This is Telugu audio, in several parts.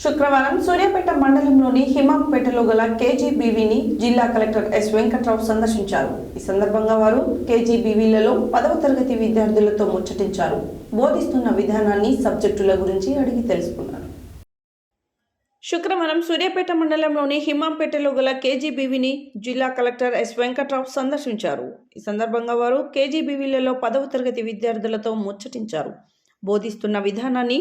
శుక్రవారం సూర్యాపేట మండలంలోని హిమాంపేటలో గల కేజీబీవీని జిల్లా కలెక్టర్ ఎస్ వెంకట్రావు సందర్శించారు. ఈ సందర్భంగా వారు కేజీబీవీలలో పదవ తరగతి విద్యార్థులతో ముచ్చటించారు. బోధిస్తున్న విధానాన్ని సబ్జెక్టుల గురించి అడిగి తెలుసుకున్నారు. శుక్రవారం సూర్యాపేట మండలంలోని హిమాంపేటలో గల కేజీబీవీని జిల్లా కలెక్టర్ ఎస్ వెంకట్రావు సందర్శించారు. ఈ సందర్భంగా వారు కేజీబీవీలలో పదవ తరగతి విద్యార్థులతో ముచ్చటించారు. బోధిస్తున్న విధానాన్ని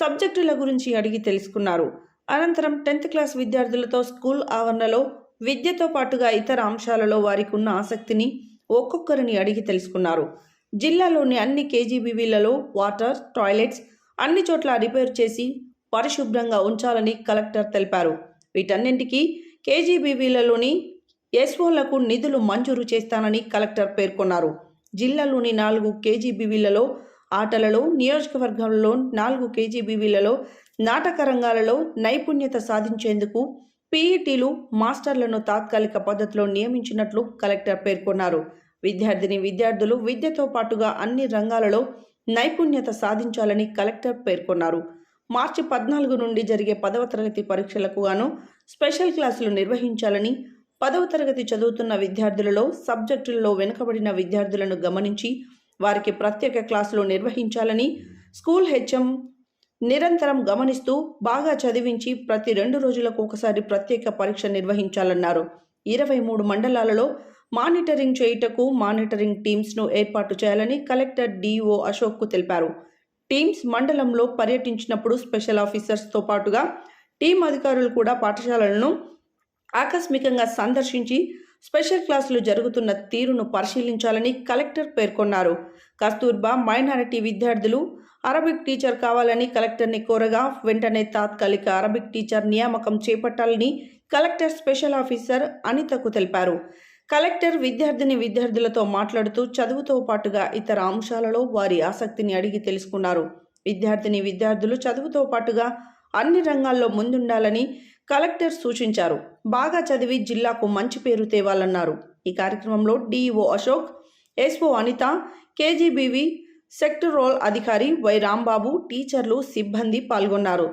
సబ్జెక్టుల గురించి అడిగి తెలుసుకున్నారు. అనంతరం టెన్త్ క్లాస్ విద్యార్థులతో స్కూల్ ఆవరణలో విద్యతో పాటుగా ఇతర అంశాలలో వారికి ఉన్న ఆసక్తిని ఒక్కొక్కరిని అడిగి తెలుసుకున్నారు. జిల్లాలోని అన్ని కేజీబీవీలలో వాటర్ టాయిలెట్స్ అన్ని చోట్ల రిపేర్ చేసి పరిశుభ్రంగా ఉంచాలని కలెక్టర్ తెలిపారు. వీటన్నింటికీ కేజీబీవీలలోని ఎస్ఓలకు నిధులు మంజూరు చేస్తానని కలెక్టర్ పేర్కొన్నారు. జిల్లాలోని నాలుగు కేజీబీవీలలో ఆటలలో నియోజకవర్గంలో నాలుగు కేజీబీవీలలో నాటక రంగాలలో నైపుణ్యత సాధించేందుకు పీఈటీలు మాస్టర్లను తాత్కాలిక పద్ధతిలో నియమించినట్లు కలెక్టర్ పేర్కొన్నారు. విద్యార్థిని విద్యార్థులు విద్యతో పాటుగా అన్ని రంగాలలో నైపుణ్యత సాధించాలని కలెక్టర్ పేర్కొన్నారు. మార్చి పద్నాలుగు నుండి జరిగే పదవ తరగతి పరీక్షలకు గాను స్పెషల్ క్లాసులు నిర్వహించాలని పదవ తరగతి చదువుతున్న విద్యార్థులలో సబ్జెక్టులలో వెనుకబడిన విద్యార్థులను గమనించి వారికి ప్రత్యేక క్లాసులు నిర్వహించాలని స్కూల్ హెచ్ఎం నిరంతరం గమనిస్తూ బాగా చదివించి ప్రతి రెండు రోజులకు ఒకసారి ప్రత్యేక పరీక్ష నిర్వహించాలన్నారు. ఇరవై మూడు మండలాలలో మానిటరింగ్ చేయుటకు మానిటరింగ్ టీమ్స్ను ఏర్పాటు చేయాలని కలెక్టర్ డిఓ అశోక్కు తెలిపారు. టీమ్స్ మండలంలో పర్యటించినప్పుడు స్పెషల్ ఆఫీసర్స్తో పాటుగా టీం అధికారులు కూడా పాఠశాలలను ఆకస్మికంగా సందర్శించి స్పెషల్ క్లాసులు జరుగుతున్న తీరును పరిశీలించాలని కలెక్టర్ పేర్కొన్నారు. కస్తూర్బా మైనారిటీ విద్యార్థులు అరబిక్ టీచర్ కావాలని కలెక్టర్ని కోరగా వెంటనే తాత్కాలిక అరబిక్ టీచర్ నియామకం చేపట్టాలని కలెక్టర్ స్పెషల్ ఆఫీసర్ అనితకు తెలిపారు. కలెక్టర్ విద్యార్థిని విద్యార్థులతో మాట్లాడుతూ చదువుతో పాటుగా ఇతర అంశాలలో వారి ఆసక్తిని అడిగి తెలుసుకున్నారు. విద్యార్థిని విద్యార్థులు చదువుతో పాటుగా అన్ని రంగాల్లో ముందుండాలని కలెక్టర్ సూచించారు. బాగా చదివి జిల్లాకు మంచి పేరు తేవాలన్నారు. ఈ కార్యక్రమంలో DEO Ashok SO Anitha KGBV sectoral అధికారి వై రాంబాబు టీచర్లు సిబ్బంది పాల్గొన్నారు.